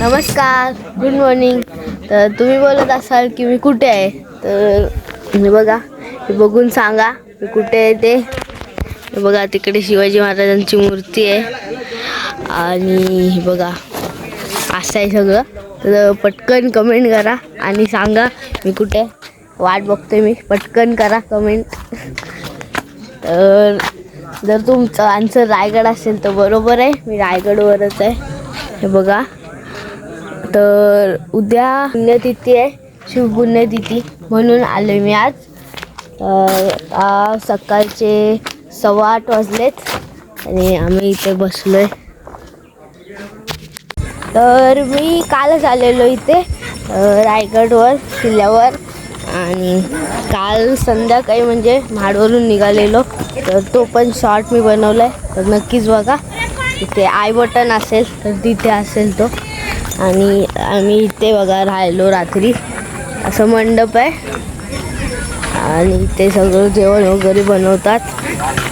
नमस्कार good morning तर तुम्ही बोलत असाल की मी कुठे आहे? तर हे बघा हे बघून सांगा मी कुठे आहे ते? बघा तिकडे शिवाजी महाराजांची मूर्ती आहे. आणि हे बघा असं आहे सगळं. तर पटकन कमेंट करा आणि सांगा मी कुठे आहे. वाट बघते मी. पटकन करा कमेंट तर जर तुमचं आन्सर रायगड असेल तर बरोबर आहे. मी रायगडवरच आहे. हे बघा. तर उद्या पुण्यतिथी आहे शिवपुण्यतिथी म्हणून आले मी आज. तर सकाळचे सव्वा आठ वाजलेत आणि आम्ही इथे बसलो आहे तर मी कालच आलेलो इथे रायगडवर किल्ल्यावर. आणि काल संध्याकाळी म्हणजे म्हाडवरून निघालेलो. तर तो पण शॉर्ट मी बनवला आहे तर नक्कीच बघा इथे आय बटन असेल तर तिथे असेल तो. आणि आम्ही इथे बघा राहिलो रात्री. असं मंडप आहे. आणि इथे सगळं जेवण वगैरे बनवतात.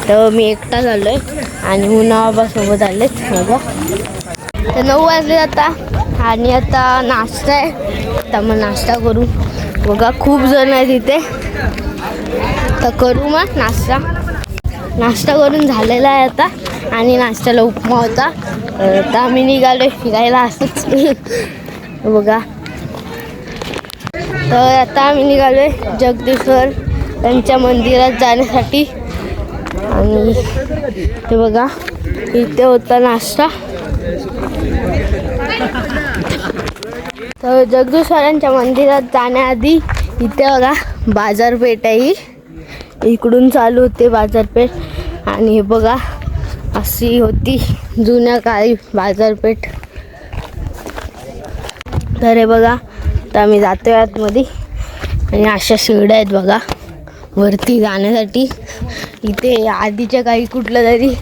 तर मी एकटा झालो आहे आणि मुनाबासोबत आले बघा. तर नऊ वाजले आता आणि आता नाश्ता आहे. आता मग नाश्ता करू. बघा खूप जण आहे तिथे तर करू मग नाश्ता. नाश्ता करून झालेला आहे आता. आणि नाश्त्याला उपमा होता. तर आम्ही निघालो फिरायला असंच. बघा. तर आता आम्ही निघालो आहे जगदीश्वर त्यांच्या मंदिरात जाण्यासाठी. आणि ते बघा इथे होता नाश्ता. तर जगदीश्वरांच्या मंदिरात जाण्याआधी इथे बघा बाजारपेठ आहे. ही. इकडून चालू होते बाजारपेठ. आणि हे बघा अशी होती जुन्या काळी बाजारपेठ. तर हे बघा तर आम्ही जातोय आतमध्ये. आणि अशा शिड्या आहेत बघा वरती जाण्यासाठी. इथे आधीच्या काही कुठलं तरी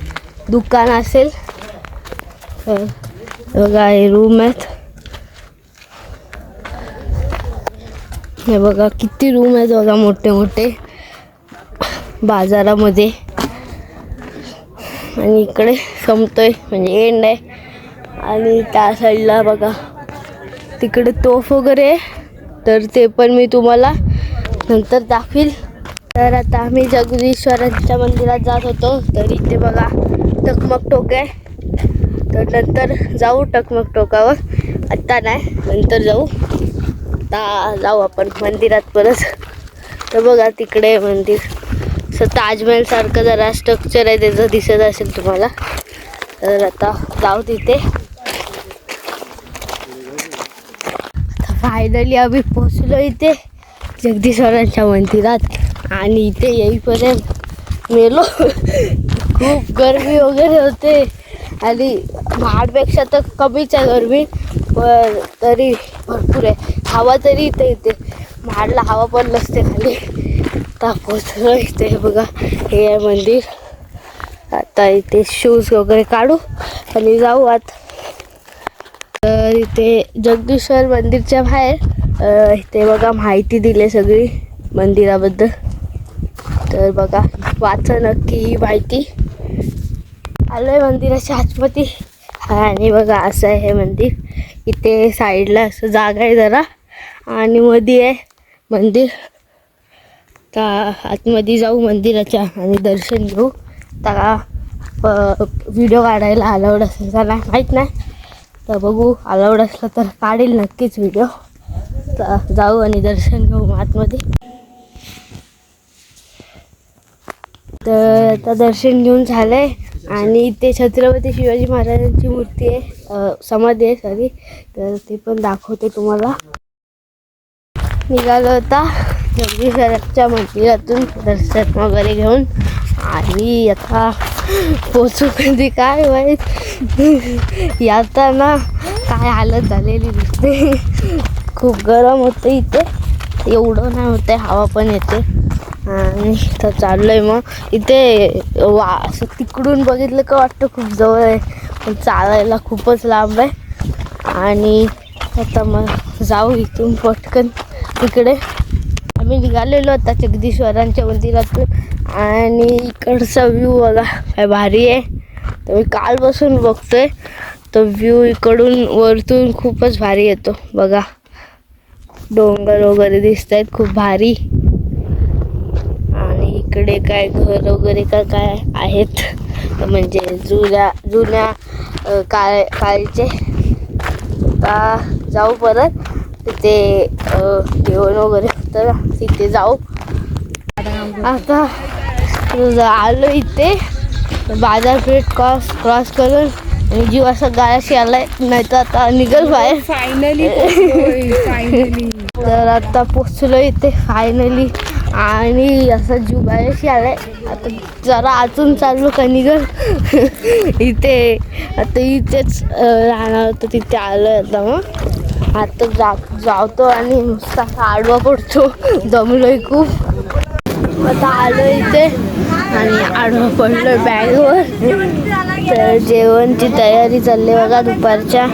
दुकान असेल. बघा हे रूम आहेत. हे बघा किती रूम आहेत बघा मोठे मोठे बाजारामध्ये. आणि इकडे संपतोय म्हणजे एंड आहे. आणि त्या साईडला बघा. तिकडे तोफ वगैरे आहे तर ते पण मी तुम्हाला नंतर दाखवील. तर आता आम्ही जगदीश्वरांच्या मंदिरात जात होतो तर इथे बघा टकमक टोक आहे. तर नंतर जाऊ टकमक टोकावर. आत्ता नाही नंतर जाऊ. आता जाऊ आपण मंदिरात परत. तर बघा तिकडे मंदिर. असं ताजमहल सारखं जरा स्ट्रक्चर आहे त्याचं दिसत असेल तुम्हाला. तर आता जाऊ तिथे. फायनली आम्ही पोचलो इथे. जगदीश्वरांच्या मंदिरात. आणि इथे येईपर्यंत मेलो. खूप गरमी वगैरे होते. आणि महाडपेक्षा तर कमीच आहे गरमी पण तरी भरपूर आहे. हवा तरी इथे येते महाडला हवा पण नसते खाली. आता इथे बघा हे आहे मंदिर. आता इथे शूज वगैरे काढू आणि जाऊ आत. तर इथे जगदीश्वर मंदिरच्या बाहेर इथे बघा माहिती दिली सगळी मंदिराबद्दल. तर बघा वाचा नक्की ही माहिती. आलो आहे मंदिराच्या आतमध्ये. आणि बघा असं आहे हे मंदिर. इथे साईडला असं जागा आहे जरा. आणि मध्ये आहे मंदिर. आता आतमध्ये जाऊ मंदिराच्या आणि दर्शन घेऊ. त्या व्हिडिओ काढायला अलाउड असेल का नाही माहीत नाही. तर बघू अलाउड असलं तर काढेल नक्कीच व्हिडिओ तर जाऊ आणि दर्शन घेऊ आतमध्ये. तर आता दर्शन घेऊन झालंय. आणि इथे छत्रपती शिवाजी महाराजांची मूर्ती आहे. समाधी आहे सॉरी तर ते पण दाखवते तुम्हाला. निघालो होता जगदीश्वराच्या मंदिरातून दर्शन वगैरे घेऊन आम्ही आता पोचू कधी काय माहीत. येताना काय हालत झालेली दिसते. खूप गरम होतं इथे. एवढं नाही होतं हवा पण येते. आणि तर चाललोय मग. इथे वा असं तिकडून बघितलं का वाटतं खूप जवळ आहे. पण चालायला खूपच लांब आहे. आणि आता मग जाऊ इथून पटकन तिकडे आम्ही निघालेलो आता जगदीश्वरांच्या मंदिरातून. आणि इकडचा व्ह्यू बघा काय भारी आहे. तर मी कालपासून बघतोय. तो व्ह्यू इकडून वरतून खूपच भारी येतो. बघा. डोंगर वगैरे दिसत आहेत खूप भारी. आणि इकडे काय घर वगैरे का काय आहेत? म्हणजे जुन्या जुन्या काळ काळचे. आता जाऊ परत. तिथे अ, जेवण वगैरे. ना तिथे जाऊ. आता आलो इथे. बाजारपेठ क्रॉस क्रॉस करून आणि जीव असा गाळाशी आलाय. नाही तर आता निघल बाहेर. फायनली फायनली तर आता पोचलो इथे फायनली आणि असं जीव बाहेरशी आलाय. आता जरा आतून चाललो का निघल. इथे आता इथेच राहणार होतं तिथे आलो आता मग. आता जा जावतो आणि नुसता आडवा पडतो. दमलोय खूप. आता आलो इथे आणि आडवा पडलो बॅगवर. तर जेवणची तयारी चालली बघा दुपारच्या.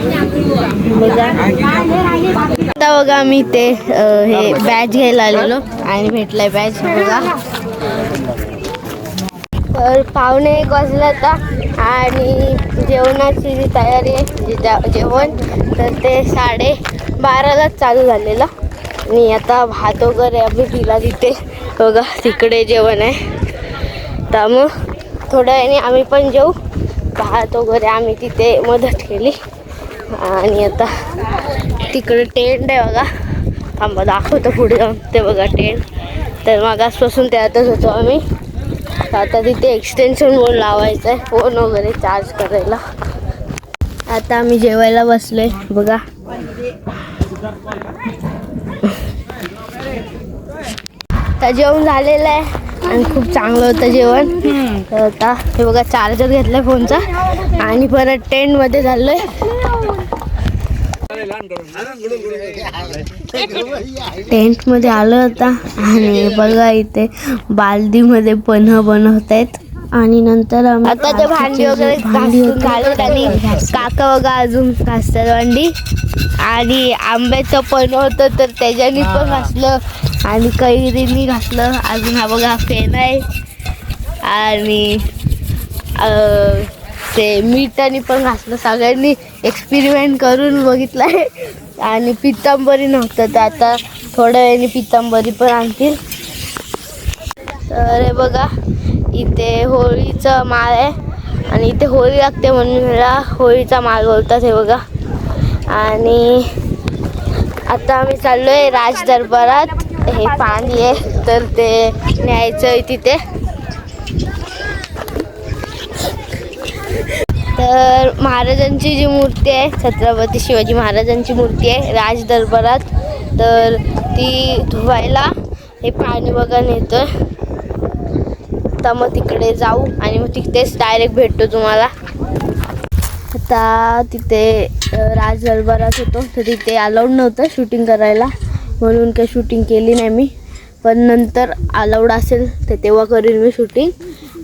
बघा. आता बघा मी ते हे बॅच घ्यायला आलेलो आणि भेटलाय बॅच. बघा. तर पावणे एक आता आणि जेवणाची जी तयारी आहे जे त्या- जेवण तर ते साडे बारालाच चालू झालेलं. आणि आता भात वगैरे आम्ही दिला तिथे बघा तिकडे जेवण आहे. तर मग थोड्या वेळाने आम्ही पण जेऊ. भात वगैरे आम्ही तिथे मदत केली. आणि आता तिकडे टेंट आहे बघा. थांबा दाखवतो पुढे जाऊन. ते बघा टेंट. तर मागासपासून त्यातच होतो आम्ही. आता तिथे एक्सटेन्शन बोर्ड लावायचं आहे. फोन वगैरे चार्ज करायला. आता आम्ही जेवायला बसलोय. बघा. तर जेवण झालेलं आहे. आणि खूप चांगलं होतं जेवण. तर आता हे बघा चार्जर घेतलाय फोनचा आणि परत टेंटमध्ये झालोय आहे मध्ये आलो होता आणि बघा इथे बालदीमध्ये पन्ह बनवत आहेत. आणि नंतर आता ते भांडी वगैरे घासून झालेत आणि काका बघा अजून घासतात भांडी. आणि आंब्याचं पण होतं तर त्याच्यानी पण घासलं. आणि कैरीनी घासलं. अजून हा बघा फेन आहे. आणि अं, ते मिठाने पण घासलं. सगळ्यांनी एक्सपेरिमेंट करून बघितलं आहे आणि पितांबरी नव्हतं तर आता थोड्या वेळाने पितांबरी पण आणतील. तर हे बघा इथे होळीचं माळ आहे. आणि इथे होळी लागते म्हणून मला होळीचा माळ बोलतात हे बघा. आणि आता आम्ही चाललोय राज दरबारात हे पाणी आहे तर ते न्यायचं आहे तिथे. तर महाराजांची जी मूर्ती आहे छत्रपती शिवाजी महाराजांची मूर्ती आहे राज दरबारात तर ती धुवायला हे पाणी बघा नेतोय तर मग तिकडे जाऊ आणि मग तिथेच डायरेक्ट भेटतो तुम्हाला. आता तिथे राज दरबारात होतो तर तिथे अलाउड नव्हतं शूटिंग करायला. म्हणून काही शूटिंग केली नाही मी. पण नंतर अलाउड असेल तर तेव्हा करेन मी शूटिंग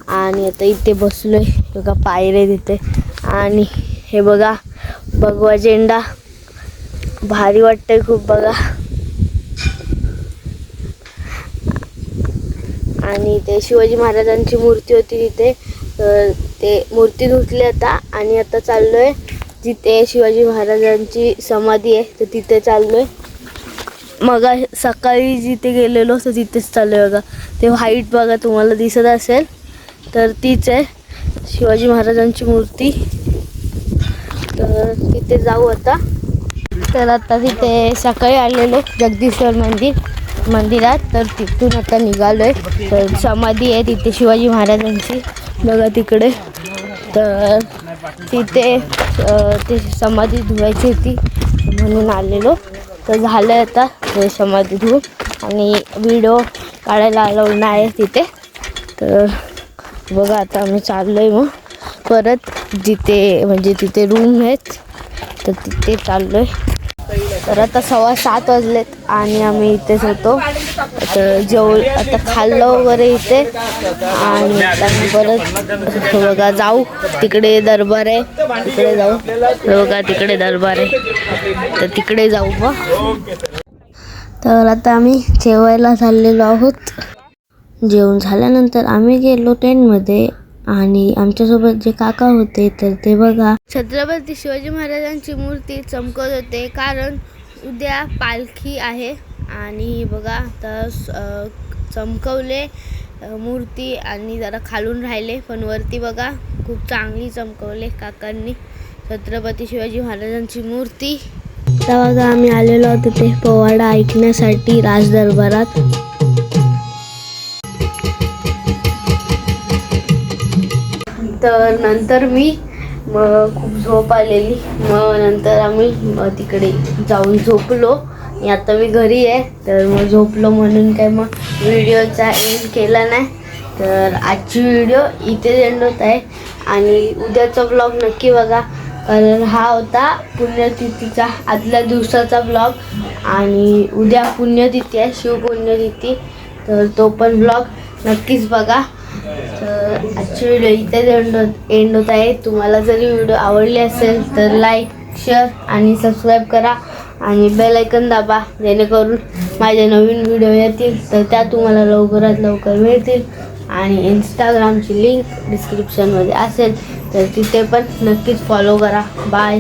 आणि आता इथे बसलोय. बघा पायरे तिथे. आणि हे बघा भगवा झेंडा भारी वाटतंय खूप बघा. आणि ते शिवाजी महाराजांची मूर्ती होती तिथे. तर ते मूर्ती धुतली आता आणि आता चाललोय जिथे शिवाजी महाराजांची समाधी आहे तर तिथे चाललोय. मग सकाळी जिथे गेलेलो तर तिथेच चाललोय बघा. ते व्हाईट बघा तुम्हाला दिसत असेल तर तीच आहे. शिवाजी महाराजांची मूर्ती. तर तिथे जाऊ आता. तर आता तिथे सकाळी आलेलो जगदीश्वर मंदिर मंदिरात. तर तिथून आता निघालोय. तर समाधी आहे तिथे शिवाजी महाराजांची. बघा तिकडे. तर तिथे ते समाधी धुवायची होती म्हणून आलेलो. तर झालं आता ते समाधी धुवून. आणि व्हिडिओ काढायला अलाउड नाही तिथे. तर बघा आता आम्ही चाललो आहे मग. परत जिथे म्हणजे तिथे रूम आहेत तर तिथे चाललो आहे तर आता सव्वा सात वाजलेत आणि आम्ही इथेच होतो तर जेव आता खाल्लं वगैरे इथे. आणि आता परत बघा जाऊ. तिकडे दरबार आहे. तिकडे जाऊ. बघा तिकडे दरबार आहे. तर तिकडे जाऊ मग. तर आता आम्ही जेवायला चाललेलो आहोत. जेवण झाल्यानंतर आम्ही गेलो टेंटमध्ये आणि आमच्यासोबत जे काका होते तर ते बघा. छत्रपती शिवाजी महाराजांची मूर्ती चमकत होते कारण उद्या पालखी आहे आणि बघा तर चमकवले मूर्ती आणि जरा खालून राहिले. पण वरती बघा खूप चांगली चमकवले काकांनी छत्रपती शिवाजी महाराजांची मूर्ती. आता बघा आम्ही आलेलो होतो ते पोवाडा ऐकण्यासाठी राजदरबारात. तर नंतर मी मग खूप झोप आलेली. मग नंतर आम्ही मग तिकडे जाऊन झोपलो. आणि आता मी घरी आहे. तर मग झोपलो म्हणून काय मग व्हिडिओचा एंड केला नाही. तर आजची व्हिडिओ इथे एंड होत आहे. आणि उद्याचा ब्लॉग नक्की बघा. कारण हा होता पुण्यतिथीचा आदल्या दिवसाचा ब्लॉग आणि उद्या पुण्यतिथी आहे शिवपुण्यतिथी. तर तो पण ब्लॉग नक्कीच बघा. तर आजची व्हिडिओ इथेच एंड होत एंड होत आहे तुम्हाला जरी व्हिडिओ आवडली असेल तर लाईक शेअर आणि सबस्क्राईब करा आणि बेल ऐकन दाबा जेणेकरून माझे नवीन व्हिडिओ येतील तर त्या तुम्हाला लवकरात लवकर मिळतील. आणि इंस्टाग्रामची लिंक डिस्क्रिप्शनमध्ये असेल तर तिथे पण नक्कीच फॉलो करा. बाय